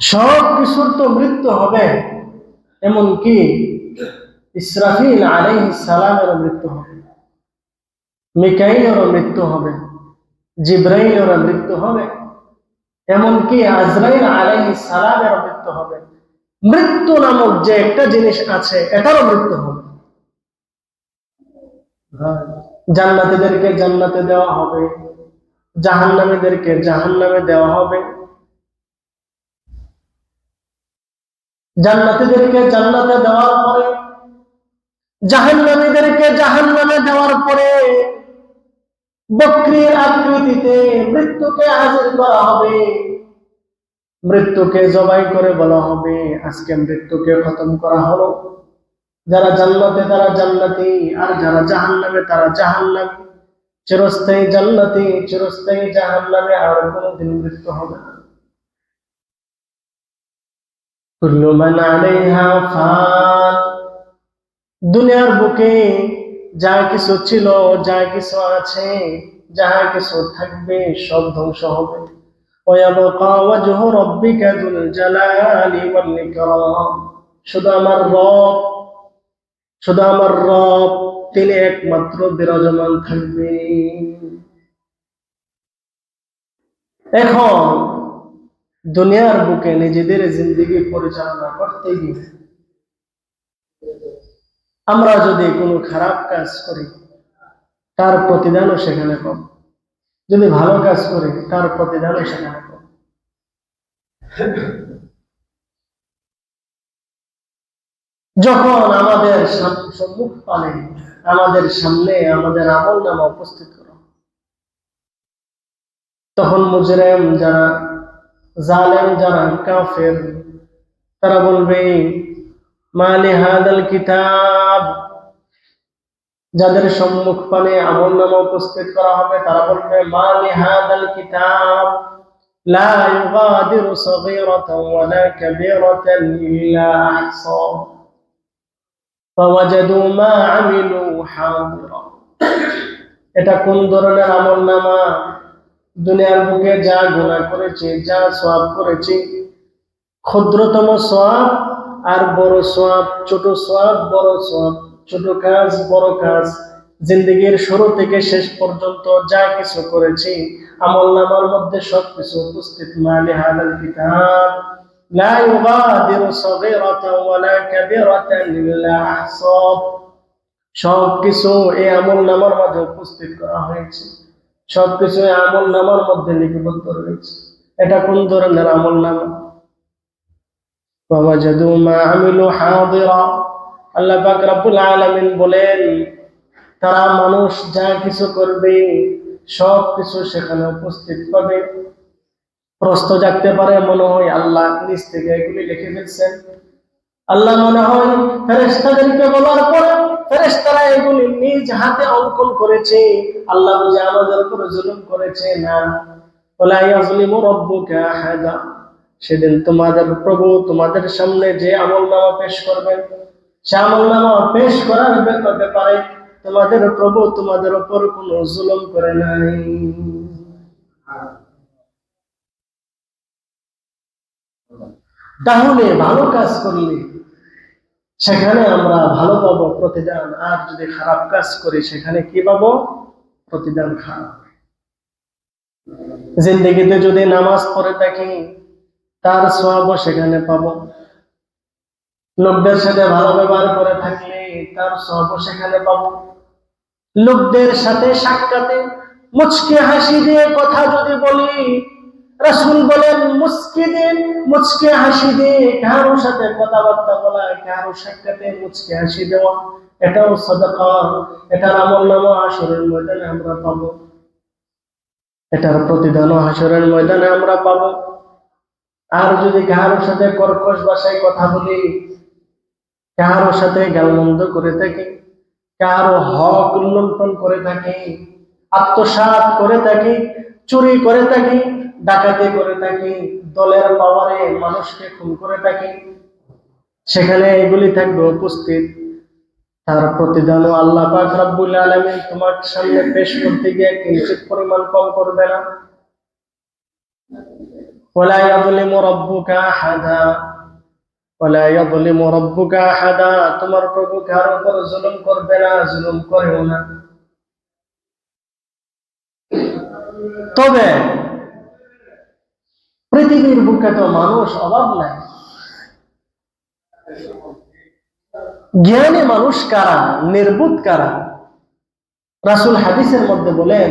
সব কিছুর তো মৃত্যু হবে। এমনকি ইসরাফিল আলাইহি সালামেরও মৃত্যু হবে। মিকাইলেরও মৃত্যু হবে। জিব্রাইলেরও মৃত্যু হবে। এমনকি আজরাইল আলাইহি সালামেরও মৃত্যু হবে। মৃত্যু নামক যে একটা জিনিস আছে, এটারও মৃত্যু হবে। জান্নাতীদেরকে জান্নাতে দেওয়া হবে। জাহান্নামীদেরকে জাহান্নামে দেওয়া হবে। জান্নাতীদেরকে জান্নাতে দেওয়ার পরে, জাহান্নামীদেরকে জাহান্নামে দেওয়ার পরে বকরির আকৃতিতে মৃত্যুকে হাজির করা হবে। মৃত্যুকে জবাই করে বলা হবে, আজকে মৃত্যুকে খতম করা হলো। যারা জান্নাতে, তারা জান্নাতি, আর যারা জাহান্নামে, তারা জাহান্নামী। চিরস্থায়ী জান্নাতি, চিরস্থায়ী জাহান্নামে আর কোনোদিন মৃত্যু হবে না। দুনিয়ার বুকে যা কিছু ছিল, যা কিছু আছে যাহা কিছু থাকবে, সব ধ্বংস হবে। শুধু আমার রব, শুধু আমার রব, তিনি একমাত্র বিরাজমান থাকবে এখন দুনিয়ার বুকে নিজেদের জিন্দগি পরিচালনা করতে গিয়ে আমরা যদি কোনো খারাপ কাজ করি, তার প্রতিদানও সেখানে পাব। যদি ভালো কাজ করি, তার প্রতিদানও সেখানে পাব। যখন আমাদের সম্মুখ পানে, আমাদের সামনে, আমাদের আমল নামা উপস্থিত করা তখন মুজরেম যারা জালেম যারা কাফের, তারা বলবে মালি হাদাল কিতাব? যাদের সম্মুখ পানে আমল নামা উপস্থিত করা হবে, তারা বলবে মালি হাদাল কিতাব? লা ইউগাদিরু সাগীরাতান ওয়া লা কাবীরাতান ইল্লা আহসা ফাওয়াজাদু মা আমিলু এটা কোন ধরনের আমল নামা? দুনিয়ার বুকে যা গুণা করেছে যা সওয়াব করেছে ক্ষুদ্রতম সওয়াব আর বড় সওয়াব ছোট সওয়াব বড় সওয়াব ছোট কাজ বড় কাজ জিন্দগির শুরু থেকে শেষ পর্যন্ত যা কিছু করেছি আমল নামার মধ্যে সব কিছু উপস্থিত মালি হাদাল কিতাব لا يغادر صغيرة ولا كبيرة إلا أحصاه সব কিছু এই আমল নামার মাঝে উপস্থিত করা হয়েছে সবকিছু আমল নামার মধ্যে লিপিবদ্ধ রয়েছে। এটা কোন ধরনের আমল নামা? বাবা যদু মা আমি আল্লাহ পাক আলমিন বলেন, তারা মানুষ যা কিছু করবে সব কিছু সেখানে উপস্থিত পাবে। প্রস্ত জাগতে পারে, মনে হয় আল্লাহ নিজ থেকে এগুলি লিখে ফেলছেন। আল্লাহ মনে হয় ফেরেস্তাদেরকে বলার পরে ফেরেস্তারা এগুলি নিজ হাতে অঙ্কন করেছে। আল্লাহ আমাদের উপরে জুলুম করেছে না। ওলা ইয়াজলিমু রাব্বুকা সেদিন তোমাদের প্রভু তোমাদের সামনে যে আমল নামা পেশ করবেন, সে আমল নামা পেশ করার ব্যাপারে তোমাদের প্রভু তোমাদের উপর কোনো জুলুম করে নাই। তাহলে ভালো কাজ করলে সেখানে আমরা ভালো পাবো প্রতিদান। আর যদি খারাপ কাজ করি, সেখানে কি পাবো? প্রতিদান খারাপ। জিন্দগিতে যদি নামাজ পড়ে থাকি, তার সওয়াবও সেখানে পাবো। লোকদের সাথে ভালো ব্যবহার করে থাকলে, তার সওয়াবও সেখানে পাবো। লোকদের সাথে সাক্ষাতে, মুচকে হাসি দিয়ে কথা যদি বলি রাসূল বলেন, মুচকি মুচকে হাসি দিয়ে কারোর সাথে কথাবার্তা বলা, কারোর সাক্ষাতে মুচকে হাসি দেওয়া, এটাও সদকা, এটার আমল নামা আসরের ময়দানে আমরা পাবো। এটার প্রতিদানও হাসরের ময়দানে আমরা পাবো। আর যদি কারোর সাথে কর্কশ ভাষায় কথা বলি, কারোর সাথে গালমন্দ করে থাকি, কারও হক লুণ্ঠন করে থাকি, আত্মসাৎ করে থাকি, চুরি করে থাকি ডাকাতি করে থাকি দলের পাওয়ারে মানুষকে খুন করে থাকি সেখানে এগুলি থাকবে উপস্থিত তার প্রতিদানও আল্লাহ পাক রাব্বুল আলামিন তোমার সামনে পেশ করতে গিয়ে কিঞ্চিত পরিমাণ কম করবে না ولا يظلم ربك أحدا ولا يظلم ربك أحدا তোমার প্রভু কার উপর জুলুম করবে না জুলুম করেও না তবে পৃথিবীর বুকে তো মানুষ অভাব নাই। জ্ঞানী মানুষ কারা? নির্বুত কারা? রাসুল হাদিসের মধ্যে বলেন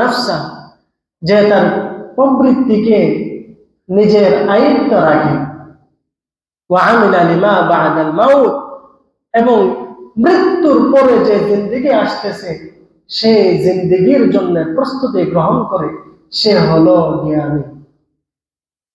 নাফসা যে তার প্রবৃত্তিকে নিজের আয়ত্ত রাখে। এবং মৃত্যুর পরে যে জিন্দিগি আসতেছে সে জিন্দিগির জন্য প্রস্তুতি গ্রহণ করে, সে হলো জ্ঞানী